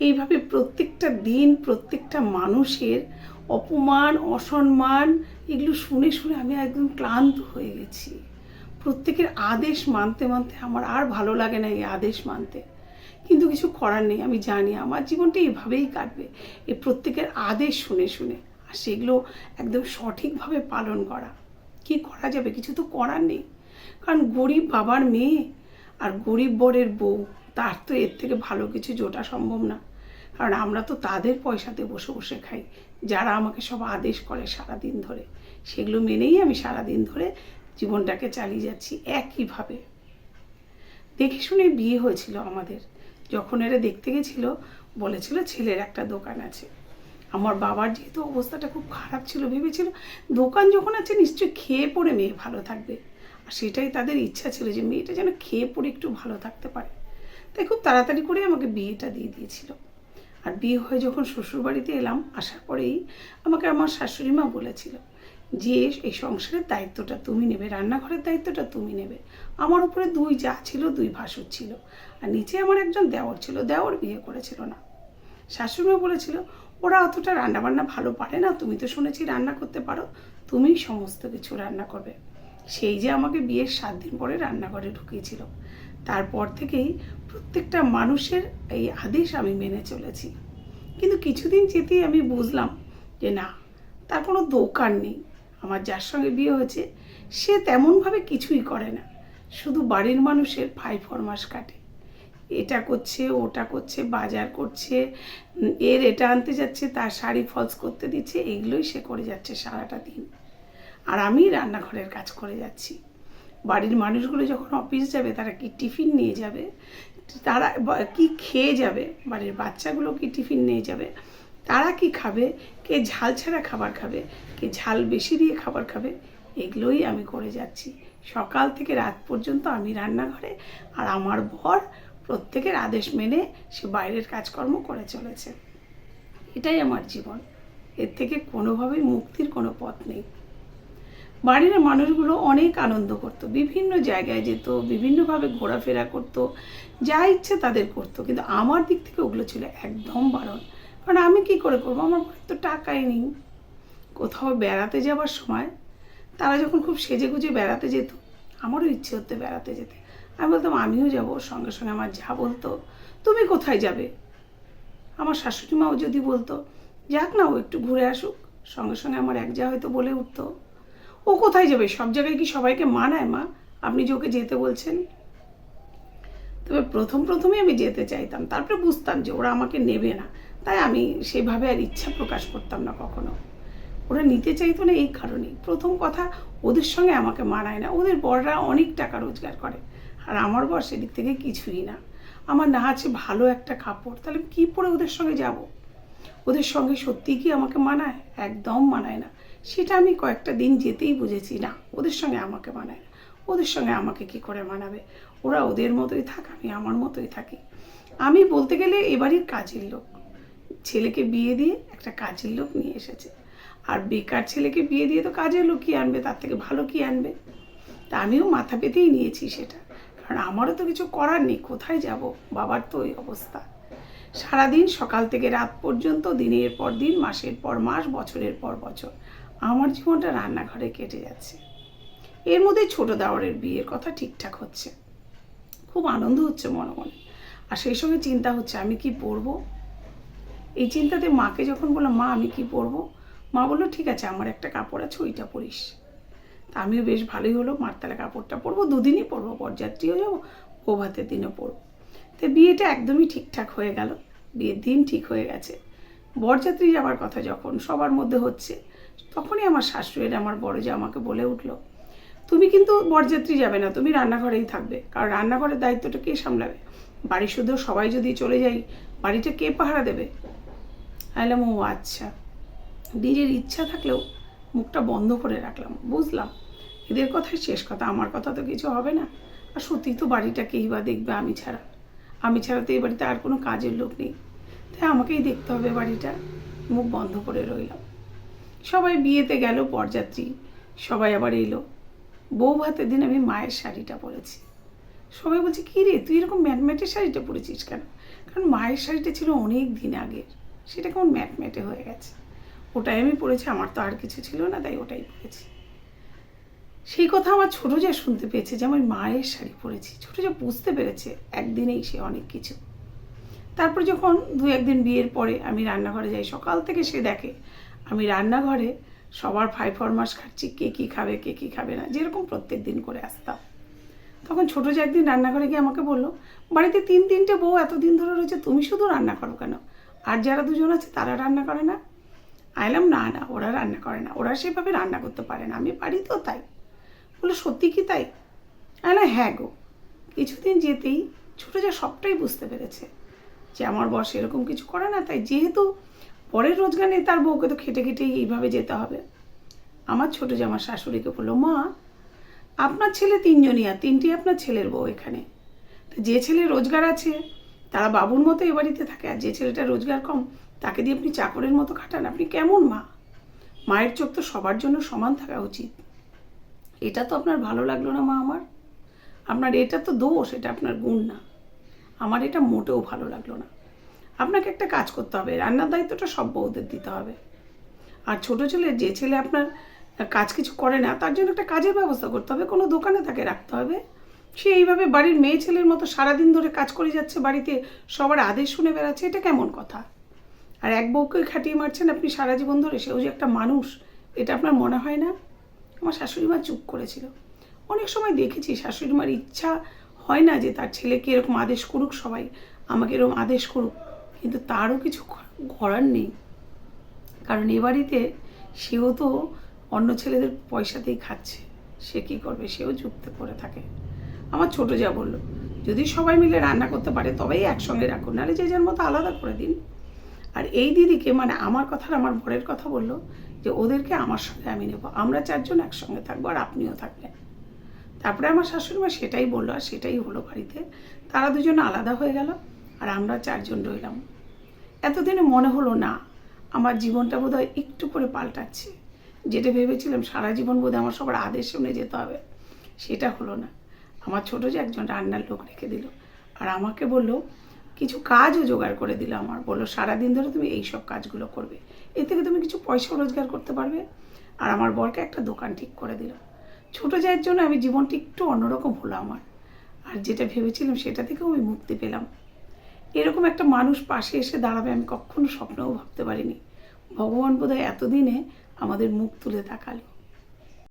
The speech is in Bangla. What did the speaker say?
এইভাবে প্রত্যেকটা দিন, প্রত্যেকটা মানুষের অপমান, অসম্মান, এগুলো শুনে শুনে আমি একদম ক্লান্ত হয়ে গেছি। প্রত্যেকের আদেশ মানতে মানতে আমার আর ভালো লাগে না এই আদেশ মানতে। কিন্তু কিছু করার নেই, আমি জানি আমার জীবনটা এইভাবেই কাটবে। এই প্রত্যেকের আদেশ শুনে শুনে আর সেগুলো একদম সঠিকভাবে পালন করা। কি করা যাবে? কিছু তো করার নেই। কারণ গরিব বাবার মেয়ে আর গরিব বরের বউ, তার তো এর থেকে ভালো কিছু জোটা সম্ভব না। কারণ আমরা তো তাদের পয়সাতে বসে বসে খাই, যারা আমাকে সব আদেশ করে সারা দিন ধরে। সেগুলো মেনেই আমি সারা দিন ধরে জীবনটাকে চালিয়ে যাচ্ছি একইভাবে। দেখে শুনে বিয়ে হয়েছিল আমাদের। যখন এরা দেখতে গেছিল, বলেছিল, ছেলের একটা দোকান আছে। আমার বাবার যেহেতু অবস্থাটা খুব খারাপ ছিল, ভেবেছিল, দোকান যখন আছে, নিশ্চয়ই খেয়ে পড়ে মেয়ে ভালো থাকবে। আর সেটাই তাদের ইচ্ছা ছিল যে মেয়েটা যেন খেয়ে পড়ে একটু ভালো থাকতে পারে। তাই খুব তাড়াতাড়ি করে আমাকে বিয়েটা দিয়ে দিয়েছিল। আর বিয়ে হয়ে যখন শ্বশুরবাড়িতে এলাম, আসার পরেই আমাকে আমার শাশুড়ি মা বলেছিল যে, এই সংসারের দায়িত্বটা তুমি নেবে, রান্নাঘরের দায়িত্বটা তুমি নেবে। আমার উপরে দুই যা ছিল, দুই ভাসুর ছিল। আর নিচে আমার একজন দেওর ছিল, দেওর বিয়ে করেছিল না। শাশুড়িমা বলেছিল, ওরা অতটা রান্নাবান্না ভালো পারে না। তুমি তো শুনেছি রান্না করতে পারো। তুমি সমস্ত কিছু রান্না করবে। সেই যে আমাকে বিয়ের সাত দিন পরে রান্নাঘরে ঢুকিয়েছিল। তারপর থেকেই প্রত্যেকটা মানুষের এই আদেশ আমি মেনে চলেছি। কিন্তু কিছুদিন যেতেই আমি বুঝলাম যে না, তার কোনো দোকান নেই। আমার যার সঙ্গে বিয়ে হয়েছে, সে তেমনভাবে কিছুই করে না। শুধু বাড়ির মানুষের ফাই ফরমাস কাটে। এটা করছে, ওটা করছে, বাজার করছে, এর এটা আনতে যাচ্ছে, তার শাড়ি ফলস করতে দিচ্ছে, এগুলোই সে করে যাচ্ছে সারাটা দিন। আর আমি রান্নাঘরের কাজ করে যাচ্ছি। বাড়ির মানুষগুলো যখন অফিস যাবে, তারা কি টিফিন নিয়ে যাবে? তারা কি খেয়ে যাবে? বাড়ির বাচ্চাগুলো কি টিফিন নিয়ে যাবে? তারা কি খাবে? কে ঝাল ছাড়া খাবার খাবে? কে ঝাল বেশি দিয়ে খাবার খাবে? এগুলোই আমি করে যাচ্ছি। সকাল থেকে রাত পর্যন্ত আমি রান্নাঘরে, আর আমার বর প্রত্যেকের আদেশ মেনে সে বাইরের কাজকর্ম করে চলেছে। এটাই আমার জীবন। এর থেকে কোনোভাবেই মুক্তির কোনো পথ নেই। বাড়ির মানুষগুলো অনেক আনন্দ করতো, বিভিন্ন জায়গায় যেত, বিভিন্নভাবে ঘোরাফেরা করতো, যা ইচ্ছে তাদের করতো। কিন্তু আমার দিক থেকে ওগুলো ছিল একদম বারণ। কারণ আমি কি করে করব? আমার বাড়িতে তো টাকাই নেই। কোথাও বেড়াতে যাওয়ার সময় তারা যখন খুব সেজে গুজে বেড়াতে যেত, আমারও ইচ্ছে হতো বেড়াতে যেতে। আমি বলতাম, আমিও যাব, সঙ্গে সঙ্গে আমার যা বলতো, তুমি কোথায় যাবে? আমার শাশুড়ি মাও যদি বলতো, যাক না, ও একটু ঘুরে আসুক, সঙ্গে সঙ্গে আমার এক যা হয়তো বলে উঠতো। ও কোথায় যাবে? সব জায়গায় কি সবাইকে মানায় মা? আপনি যে ওকে যেতে বলছেন। তবে প্রথম প্রথমে আমি যেতে চাইতাম। তারপরে বুঝতাম যে ওরা আমাকে নেবে না। তাই আমি সেভাবে আর ইচ্ছা প্রকাশ করতাম না কখনো। ওরা নিতে চাইতো না এই কারণেই। প্রথম কথা, ওদের সঙ্গে আমাকে মানায় না। ওদের বড়রা অনেক টাকা রোজগার করে। আর আমার বর সেদিক থেকে কিছুই না। আমার না আছে ভালো একটা কাপড়। তাহলে কি পরে ওদের সঙ্গে যাব? ওদের সঙ্গে সত্যি কি আমাকে মানায়? একদম মানায় না। সেটা আমি কয়েকটা দিন যেতেই বুঝেছি, না, ওদের সঙ্গে আমাকে মানায় না। ওদের সঙ্গে আমাকে কি করে মানাবে? ওরা ওদের মতোই থাক, আমি আমার মতোই থাকি। আমি বলতে গেলে এবারই কাজের লোক। ছেলেকে বিয়ে দিয়ে একটা কাজের লোক নিয়ে এসেছে। আর বেকার ছেলেকে বিয়ে দিয়ে তো কাজের লোক কি আনবে, তার থেকে ভালো কি আনবে? তা আমিও মাথা পেতেই নিয়েছি সেটা। কারণ আমারও তো কিছু করার নেই, কোথায় যাব? বাবার তো ওই অবস্থা। সারাদিন সকাল থেকে রাত পর্যন্ত, দিনের পর দিন, মাসের পর মাস, বছরের পর বছর। আমার জীবনটা রান্নাঘরে কেটে যাচ্ছে। এর মধ্যে ছোট দাওয়ারের বিয়ের কথা ঠিকঠাক হচ্ছে। খুব আনন্দ হচ্ছে মনে মনে। আর সেই সঙ্গে চিন্তা হচ্ছে, আমি কি পরবো এই চিন্তাতে মাকে যখন বললাম, মা, আমি কি পরবো মা বলল, ঠিক আছে, আমার একটা কাপড় আছে, ওইটা পরিস। তা আমিও বেশ ভালোই হলো মারতালা কাপড়টা পরবো, দুদিনই পরবো বরযাত্রীও যাব বৌভাতের দিনও পরবো। তো বিয়েটা একদমই ঠিকঠাক হয়ে গেল, বিয়ের দিন ঠিক হয়ে গেছে। বরযাত্রী যাওয়ার কথা যখন সবার মধ্যে হচ্ছে তখনই আমার শাশুড়ির, আমার বড় যে আমাকে বলে উঠল, তুমি কিন্তু বরযাত্রী যাবে না, তুমি রান্নাঘরেই থাকবে, কারণ রান্নাঘরের দায়িত্বটা কে সামলাবে? বাড়ি শুধু সবাই যদি চলে যাই, বাড়িটা কে পাহারা দেবে? আইলাম ও আচ্ছা। নিজের ইচ্ছা থাকলেও মুখটা বন্ধ করে রাখলাম, বুঝলাম। এদের কথাই শেষ কথা, আমার কথা তো কিছু হবে না। আর সত্যি তো বাড়িটা কেই বা দেখবে আমি ছাড়া। আমি ছাড়া তো এই বাড়িতে আর কোনো কাজের লোক নেই। তাই আমাকেই দেখতে হবে বাড়িটা। মুখ বন্ধ করে রইলাম। সবাই বিয়েতে গেল বরযাত্রী। সবাই আবার এলো। বউ ভাতের দিন আমি মায়ের শাড়িটা পরেছি। সবাই বলছে, কী রে, তুই এরকম ম্যাটম্যাটের শাড়িটা পরেছিস কেন? কারণ মায়ের শাড়িটা ছিল অনেক দিন আগের। সেটা কেমন ম্যাট ম্যাটে হয়ে গেছে। ওটাই আমি পরেছি, আমার তো আর কিছু ছিল না, তাই ওটাই পরেছি। সেই কথা আমার ছোটো যা শুনতে পেয়েছে যে আমি মায়ের শাড়ি পরেছি। ছোটো যা বুঝতে পেরেছে, একদিনেই সে অনেক কিছু। তারপর যখন দু একদিন বিয়ের পরে আমি রান্নাঘরে যাই, সকাল থেকে সে দেখে আমি রান্নাঘরে সবার ফাই ফরমাস খাচ্ছি, কে কী খাবে, কে কী খাবে না, যেরকম প্রত্যেক দিন করে আসতাম। তখন ছোটো যে একদিন রান্নাঘরে গিয়ে আমাকে বলল, বাড়িতে তিন, তিনটে বউ এতদিন ধরে রয়েছে, তুমি শুধু রান্না করো কেন? আর যারা দুজন আছে, তারা রান্না করে না? আইলাম না না, ওরা রান্না করে না। ওরা সেভাবে রান্না করতে পারে না। আমি পারি তো তাই। বলে সত্যি কি তাই? আইলাম হ্যাঁ গো। কিছুদিন যেতেই ছোটো যা সবটাই বুঝতে পেরেছে যে আমার বস এরকম কিছু করে না, তাই যেহেতু পরের রোজগার নেই তার বউকে তো খেটে খেটেই এইভাবে যেতে হবে। আমার ছোটো যে আমার শাশুড়িকে বলল, মা, আপনার ছেলে তিনজনই আর তিনটি আপনার ছেলের বউ এখানে। যে ছেলে রোজগার আছে, তারা বাবুর মতো এ বাড়িতে থাকে আর যে ছেলেটা রোজগার কম, তাকে দিয়ে আপনি চাকরের মতো খাটান। আপনি কেমন, মা? মায়ের চোখ তো সবার জন্য সমান থাকা উচিত। এটা তো আপনার ভালো লাগল না, মা, আমার? আপনার এটা তো দোষ, এটা আপনার গুণ না। আমার এটা মোটেও ভালো লাগল না। আপনাকে একটা কাজ করতে হবে, রান্নার দায়িত্বটা সব বউদের দিতে হবে। আর ছোট ছেলে, যে ছেলে আপনার কাজ কিছু করে না, তার জন্য একটা কাজের ব্যবস্থা করতে হবে, কোনো দোকানে তাকে রাখতে হবে। সে এইভাবে বাড়ির মেয়ে ছেলের মতো সারাদিন ধরে কাজ করে যাচ্ছে, বাড়িতে সবার আদেশ শুনে বেড়াচ্ছে, এটা কেমন কথা? আর এক বউকে খাটিয়ে মারছেন আপনি সারা জীবন ধরে, সেও যে একটা মানুষ, এটা আপনার মনে হয় না? আমার শাশুড়ি মা চুপ করেছিল। অনেক সময় দেখেছি শাশুড়ি মার ইচ্ছা হয় না যে তার ছেলেকে এরকম আদেশ করুক সবাই, আমাকে এরকম আদেশ করুক। কিন্তু তারও কিছু করার নেই। কারণ এ বাড়িতে সেও তো অন্য ছেলেদের পয়সাতেই খাচ্ছে। সে কী করবে? সেও যুক্ত করে থাকে। আমার ছোট যা বলল, যদি সবাই মিলে রান্না করতে পারে, তবেই একসঙ্গে রাখুন। নাহলে যে যার মতো আলাদা করে দিন। আর এই দিদিকে মানে আমার কথা আর আমার বরের কথা বলল যে, ওদেরকে আমার সঙ্গে আমি নেব। আমরা চারজন একসঙ্গে থাকব আর আপনিও থাকবেন। তারপরে আমার শাশুড়ি মা সেটাই বলল, আর সেটাই হলো বাড়িতে। তারা দুজন আলাদা হয়ে গেল। আর আমরা চারজন রইলাম। এতদিনে মনে হলো না, আমার জীবনটা বোধহয় একটু করে পাল্টাচ্ছে। যেটা ভেবেছিলাম সারা জীবন বোধহয় আমার সবার আদেশ শুনে যেতে হবে, সেটা হলো না। আমার ছোটো যে একজন রান্নার লোক রেখে দিল আর আমাকে বলল, কিছু কাজও জোগাড় করে দিল আমার। বলল, সারাদিন ধরে তুমি এই সব কাজগুলো করবে। এ থেকে তুমি কিছু পয়সা রোজগার করতে পারবে। আর আমার বরকে একটা দোকান ঠিক করে দিল। ছোটো জায়ের জন্য আমি জীবনটা একটু অন্যরকম হলো আমার। আর যেটা ভেবেছিলাম সেটা থেকেও আমি মুক্তি পেলাম। এরকম একটা মানুষ পাশে এসে দাঁড়াবে আমি কখনো স্বপ্নও ভাবতে পারিনি। ভগবান বোধহয় এতদিনে আমাদের মুখ তুলে তাকালো।